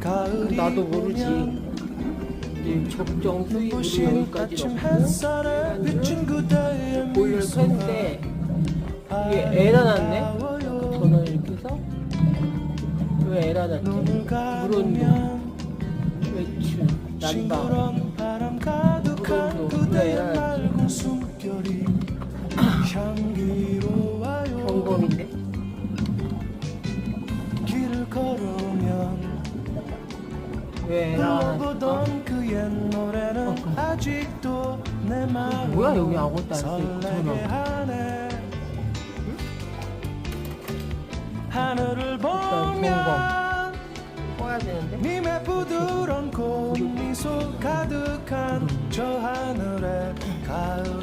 가을이 나도 모르지. 이제 적정 눈부신 여기까지 보일러를 미소가 켰는데 이게 에러 났네? 아름다워요. 전원 이렇게 해서 왜 에러 났지? 감으면 외출 난방 가득한 물론도 그대의 그래야지. 왜 에러 났을까? 불러보던 그옛 노래는 어, 그- 아직도 내 마음을 뭐야, 여기 아무것도 안 써 있고 설레게 전화. 하네. 하늘을 보면 꺼야 되는데? 님의 부드러운 꽃미소 가득한 저 하늘에 오면